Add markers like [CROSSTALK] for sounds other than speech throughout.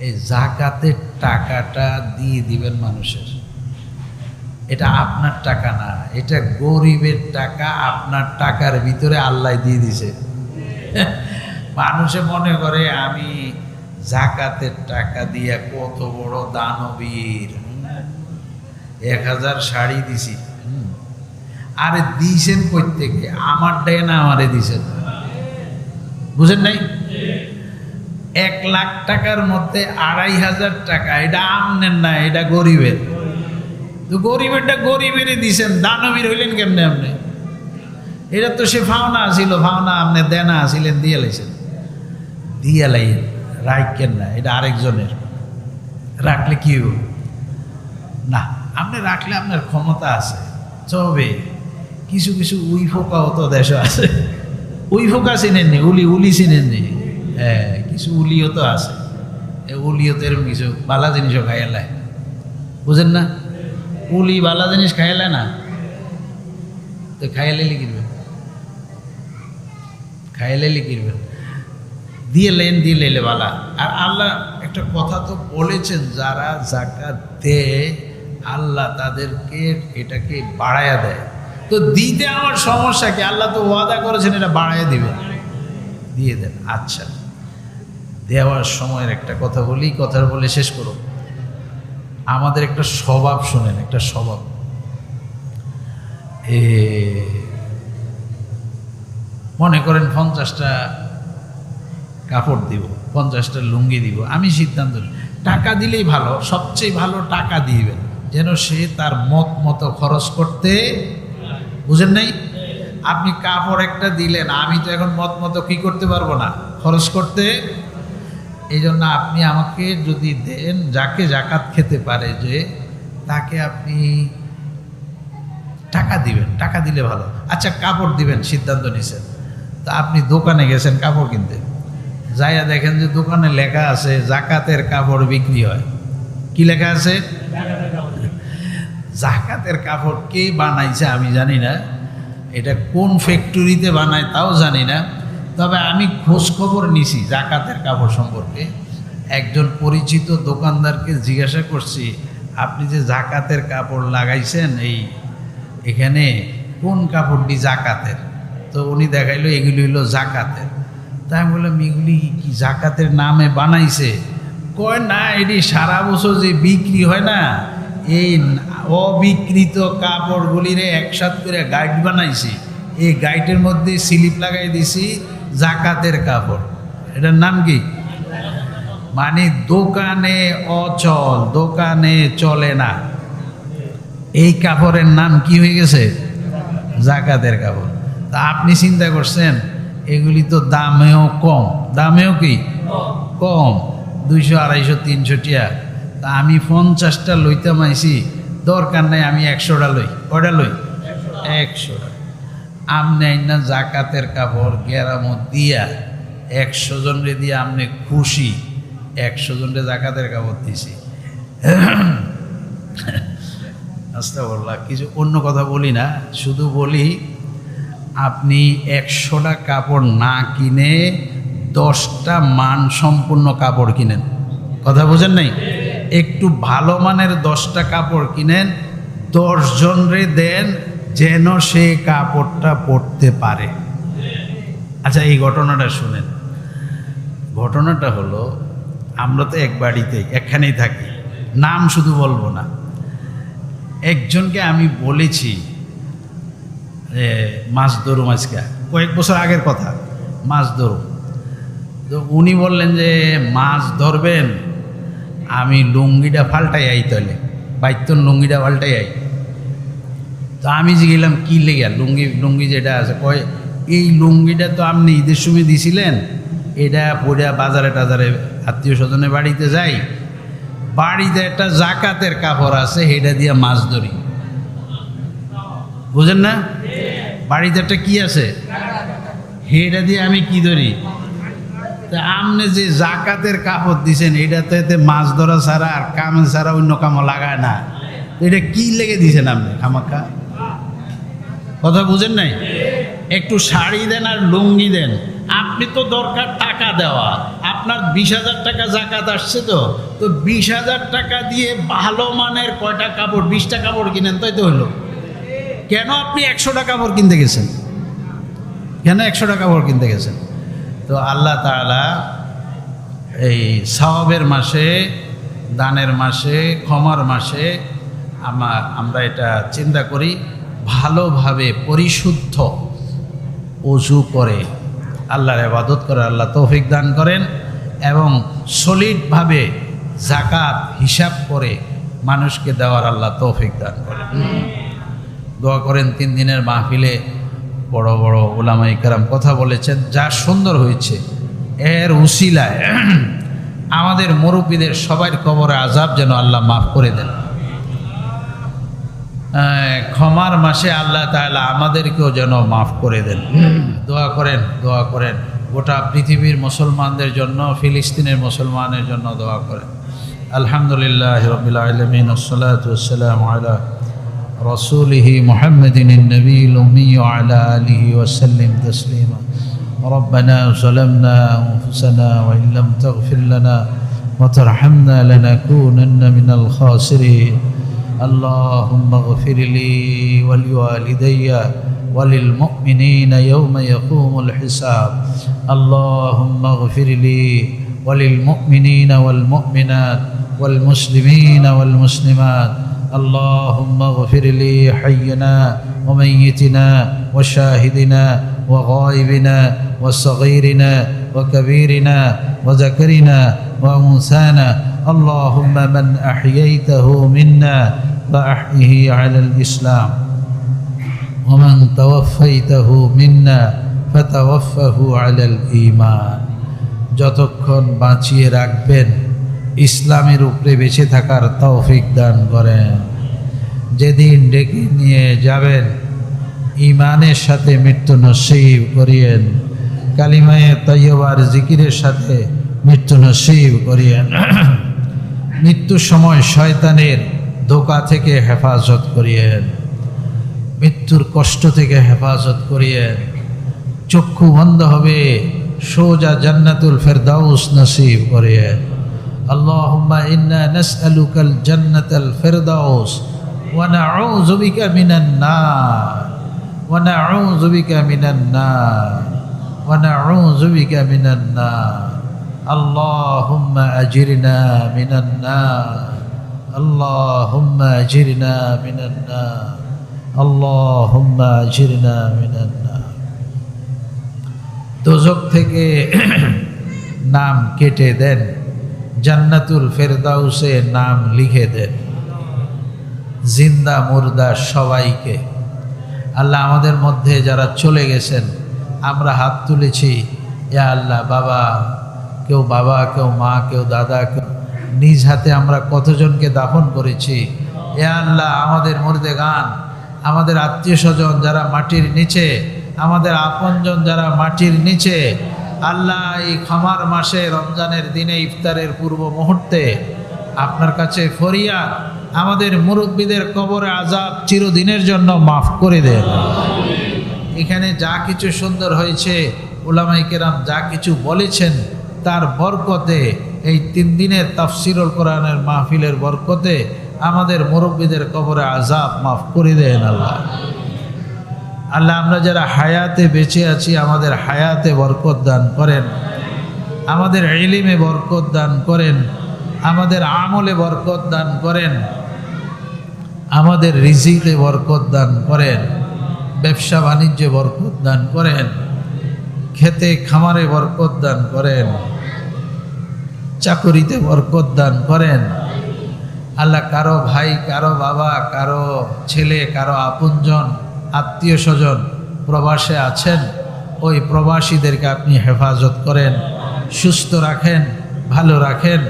এই জাকাতের টাকাটা দিয়ে দিবেন মানুষের। এটা আপনার টাকা না, এটা গরিবের টাকা, আপনার টাকার ভিতরে আল্লাহ দিয়ে দিছে। মানুষে মনে করে, আমি জাকাতের টাকা দিয়ে কত বড় দানবীর। এক হাজার শাড়ি দিছি। আরে দিছেন প্রত্যেকে আমারটাই না আমারে দিছেন। বুঝেন নাই? এক লাখ টাকার মধ্যে আড়াই হাজার টাকা। এটা আমনেন না, এটা গরিবের। তো গরিবেরটা গরিবেরই দিছেন, দানবীর হইলেন কেমনে আপনি? এটা তো সে ফাওনা আসিল ফাওনা আপনি দেনা আসিলেন দিয়ে লাইছেন। দিয়ে লাইন রাখেন না, এটা আরেকজনের। রাখলে কি? না, আপনি রাখলে আপনার ক্ষমতা আছে। চবে কিছু কিছু উই ফোকাও তো দেশ আছে। উই ফোকা চিনেননি, উলি উলি চিনেননি। হ্যাঁ কিছু উলিও তো আছে। উলিও তো এরকম কিছু বালা জিনিসও খাইয়ালায় বুঝেন না? উলি বালা জিনিস খাইলে না? তো খাইলে লিখিবেন খাইলে লিখিবেন দিয়ে লেন, দিয়ে লেলে বালা। আর আল্লাহ একটা কথা তো বলেছেন, যারা জাকাত দেয়, আল্লাহ তাদেরকে এটাকে বাড়ায়া দেয়। তো দিতে আমার সমস্যা কি? আল্লাহ তো ওয়াদা করেছেন এটা বাড়ায় দিবেন। দিয়ে দেন আচ্ছা। দেওয়ার সময়ের একটা কথা বলি কথা বলে শেষ করো। আমাদের একটা স্বভাব শোনেন, একটা স্বভাব। এ, মনে করেন পঞ্চাশটা কাপড় দিব, পঞ্চাশটা লুঙ্গি দিব, আমি সিদ্ধান্ত টাকা দিলেই ভালো, সবচেয়ে ভালো টাকা দিবেন, যেন সে তার মত মতো খরচ করতে বুঝেন নাই? আপনি কাপড় একটা দিলেন, আমি তো এখন মত মতো কি করতে পারব না? খরচ করতে এই জন্য আপনি আমাকে যদি দেন, যাকে জাকাত খেতে পারে যে, তাকে আপনি টাকা দিবেন, টাকা দিলে ভালো। আচ্ছা কাপড় দিবেন, সিদ্ধান্ত নিছেন। তা আপনি দোকানে গেছেন, কাপড় কিনতে। যাইয়া দেখেন যে দোকানে লেখা আছে, জাকাতের কাপড় বিক্রি হয়। কি লেখা আছে? জাকাতের কাপড় কে বানাইছে আমি জানি না। এটা কোন ফ্যাক্টরিতে বানায় তাও জানি না। তবে আমি খোঁজ খবর নিছি জাকাতের কাপড় সম্পর্কে। একজন পরিচিত দোকানদারকে জিজ্ঞাসা করছি, আপনি যে জাকাতের কাপড় লাগাইছেন এই এখানে কোন কাপড়টি জাকাতের? তো উনি দেখাইলো, এগুলি হলো জাকাতের। তাই আমি বললাম, এগুলি কি জাকাতের নামে বানাইছে? কয়, না, এটি সারা বছর যে বিক্রি হয় না, এই অবিকৃত কাপড়গুলিরে একসাথ করে গাইড বানাইছি। এই গাইডের মধ্যে স্লিপ লাগাই দিছি জাকাতের কাপড়। এটার নাম কি? মানে দোকানে অচল, দোকানে চলে না। এই কাপড়ের নাম কি হয়ে গেছে? জাকাতের কাপড়। তা আপনি চিন্তা করছেন, এগুলি তো দামেও কম। দামেও কি? কম। দুইশো, আড়াইশো, তিনশো টিয়া। তা আমি পঞ্চাশটা লইতে মাইছি দরকার নাই আমি একশোটা লই। কয়টা লই? একশোটা। আমনে না, জাকাতের কাপড় গেরামত দিয়া একশো জনরে দিয়ে আমনে খুশি একশো জনরে জাকাতের কাপড় দিছি। আস্তে বললা কিছু অন্য কথা বলি না, শুধু বলি আপনি একশোটা কাপড় না কিনে দশটা মান সম্পূর্ণ কাপড় কিনেন। কথা বোঝেন নাই? একটু ভালো মানের দশটা কাপড় কিনেন দশজনরে দেন যেন সে কাপড়টা পরতে পারে। আচ্ছা এই ঘটনাটা শুনেন। ঘটনাটা হলো, আমরা তো এক বাড়িতে, একখানেই থাকি। নাম শুধু বলব না। একজনকে আমি বলেছি মাছ ধরুম আজকে। কয়েক বছর আগের কথা, মাছ ধরুম। তো উনি বললেন যে, মাছ ধরবেন, আমি লুঙ্গিটা ফাল্টাই আই তাহলে বাইতন লুঙ্গিটা ফাল্টাই আই। তো আমি যে গেলাম, কী লেগে লুঙ্গি লুঙ্গি যেটা আছে, কয়, এই লুঙ্গিটা তো আপনি ঈদের সময় দিছিলেন। এটা পড়ে বাজারে টাজারে আত্মীয় স্বজনের বাড়িতে যাই। বাড়িতে একটা জাকাতের কাপড় আছে সেটা দিয়ে মাছ ধরি। বুঝেন না? বাড়িতে একটা কি আছে? সেটা দিয়ে আমি কি ধরি? তা আপনি যে জাকাতের কাপড় দিছেন, এটাতে এতে মাছ ধরা ছাড়া আর কামে ছাড়া অন্য কামও লাগায় না। এটা কি লেগে দিছেন আপনি খামাকা কথা বুঝেন নাই? একটু শাড়ি দেন আর লুঙ্গি দেন। আপনি তো দরকার টাকা দেওয়া। আপনার বিশ হাজার টাকা জাকাত আসছে তো। তো বিশ হাজার টাকা দিয়ে ভালো মানের কয়টা কাপড়, বিশটা কাপড় কিনেন, তাই তো হলো। কেন আপনি একশোটা কাপড় কিনতে গেছেন? কেন একশোটা কাপড় কিনতে গেছেন? তো আল্লাহ তাআলা এই সওয়াবের মাসে, দানের মাসে, ক্ষমার মাসে আমা আমরা এটা চিন্তা করি। ভালোভাবে পরিশুদ্ধ অজু করে। আল্লাহর আবাদত করে, আল্লাহ তৌফিক দান করেন এবং সলিডভাবে জাকাত হিসাব করে মানুষকে দেওয়ার আল্লাহ তৌফিক দান করেন। দোয়া করেন, তিন দিনের মাহফিলে বড় বড় ওলামাই কারাম কথা বলেছেন, যা সুন্দর হয়েছে। এর উসিলায় আমাদের মুরব্বীদের সবার কবরে আজাব যেন আল্লাহ মাফ করে দেন। ক্ষমার মাসে আল্লাহ তাআলা আমাদেরকেও যেন মাফ করে দেন দোয়া করেন দোয়া করেন গোটা পৃথিবীর মুসলমানদের জন্য ফিলিস্তিনের মুসলমানের জন্য দোয়া করেন আলহামদুলিল্লাহ রবিল আলমিন ওসলাতাম আলা رسوله محمد النبي الأمي وعلى آله وسلم تسليما ربنا ظلمنا أنفسنا وإن لم تغفر لنا وترحمنا لنكونن من الخاسرين اللهم اغفر لي ولوالدي وللمؤمنين يوم يقوم الحساب. اللهم اغفر لي وللمؤمنين والمؤمنات والمسلمين والمسلمات. اللهم اغفر لي حينا وميتنا وشاهدنا وغائبنا وصغيرنا وكبيرنا وذكرنا وأنثانا. اللهم من أحييته منا فاحيه على الاسلام ومن توفيته منا فتوفه على الايمان যতক্ষণ বাঁচিয়ে রাখবেন ইসলামের উপরে বেঁচে থাকার তৌফিক দান করেন যেদিন ডেকে নিয়ে যাবেন ইমানের সাথে মৃত্যু নসিব করিয়েন কালিমায়ে তৈয়বার জিকিরের সাথে মৃত্যু নসিব করিয়েন [CLEARS THROAT] মৃত্যুর সময় শয়তানের ধোকা থেকে হেফাজত করিয়েন মৃত্যুর কষ্ট থেকে হেফাজত করিয়েন চক্ষু বন্ধ হবে সোজা জান্নাতুল ফেরদাউস নসিব করিয়েন اللهم إنا نسألك الجنة الفردوس ونعوذ بك من النار ونعوذ بك من النار ونعوذ بك من النار اللهم أجرنا من النار اللهم أجرنا من النار اللهم أجرنا من النار দোজক থেকে [CLEARS THROAT] নাম কেটে দেন জান্নাতুল ফেরদাউসে নাম লিখে দেন জিন্দা মুর্দা সবাইকে আল্লাহ আমাদের মধ্যে যারা চলে গেছেন আমরা হাত তুলেছি ইয়া আল্লাহ বাবা কেউ বাবা কেউ মা কেউ দাদা কেউ নিজ হাতে আমরা কতজনকে দাফন করেছি? এ আল্লাহ, আমাদের মুর্দে গান, আমাদের আত্মীয় স্বজন যারা মাটির নিচে, আমাদের আপনজন যারা মাটির নিচে, আল্লাহ এই ক্ষমার মাসে রমজানের দিনে ইফতারের পূর্ব মুহূর্তে আপনার কাছে ফরিয়া আমাদের মুরব্বীদের কবরে আজাব চিরদিনের জন্য মাফ করে দেন। এখানে যা কিছু সুন্দর হয়েছে ওলামাই কেরাম যা কিছু বলেছেন, তার বরকতে এই তিন দিনের তাফসিরুল কোরআনের মাহফিলের বরকতে আমাদের মুরব্বীদের কবরে আজাব মাফ করে দেন আল্লাহ। আল্লাহ আমরা যারা হায়াতে বেঁচে আছি, আমাদের হায়াতে বরকত দান করেন। আমাদের এলিমে বরকত দান করেন। আমাদের আমলে বরকত দান করেন। আমাদের রিজিকে বরকত দান করেন। ব্যবসা বাণিজ্যে বরকত দান করেন। খেতে খামারে বরকত দান করেন। চাকরিতে বরকত দান করেন। আল্লাহ কারও ভাই, কারও বাবা, কারও ছেলে, কারও আপনজন, আত্মীয় স্বজন প্রবাসে আছেন, ওই প্রবাসীদেরকে আপনি হেফাজত করেন, সুস্থ রাখেন, ভালো রাখেন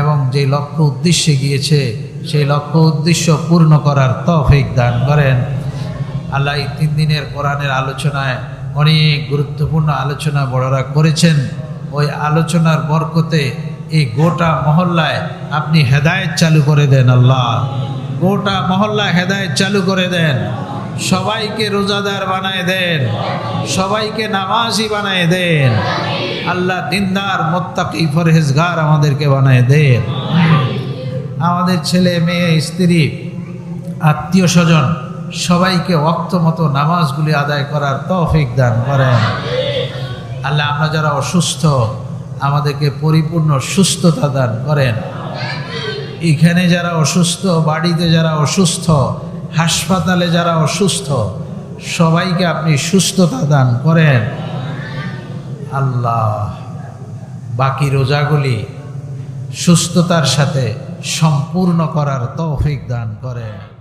এবং যে লক্ষ্য উদ্দেশ্যে গিয়েছে, সেই লক্ষ্য উদ্দেশ্য পূর্ণ করার তফিক দান করেন। আল্লাহ এই তিন দিনের কোরআনের আলোচনায় অনেক গুরুত্বপূর্ণ আলোচনা বড়রা করেছেন। ওই আলোচনার বরকতে এই গোটা মহল্লায় আপনি হেদায়েত চালু করে দেন আল্লাহ। গোটা মহল্লায় হেদায়েত চালু করে দেন। সবাইকে রোজাদার বানায় দেন। সবাইকে নামাজি বানায় দেন। আল্লাহ দিনদার, মোত্তাকি ফরহেজগার আমাদেরকে বানায় দেন। আমাদের ছেলে, মেয়ে, স্ত্রী, আত্মীয় স্বজন সবাইকে অক্ত মতো নামাজগুলি আদায় করার তৌফিক দান করেন। আল্লাহ আমরা যারা অসুস্থ আমাদেরকে পরিপূর্ণ সুস্থতা দান করেন। এখানে যারা অসুস্থ, বাড়িতে যারা অসুস্থ, হাসপাতালে যারা অসুস্থ, সবাইকে আপনি সুস্থতা দান করেন। আল্লাহ, বাকি রোজাগুলি সুস্থতার সাথে সম্পূর্ণ করার তৌফিক দান করেন।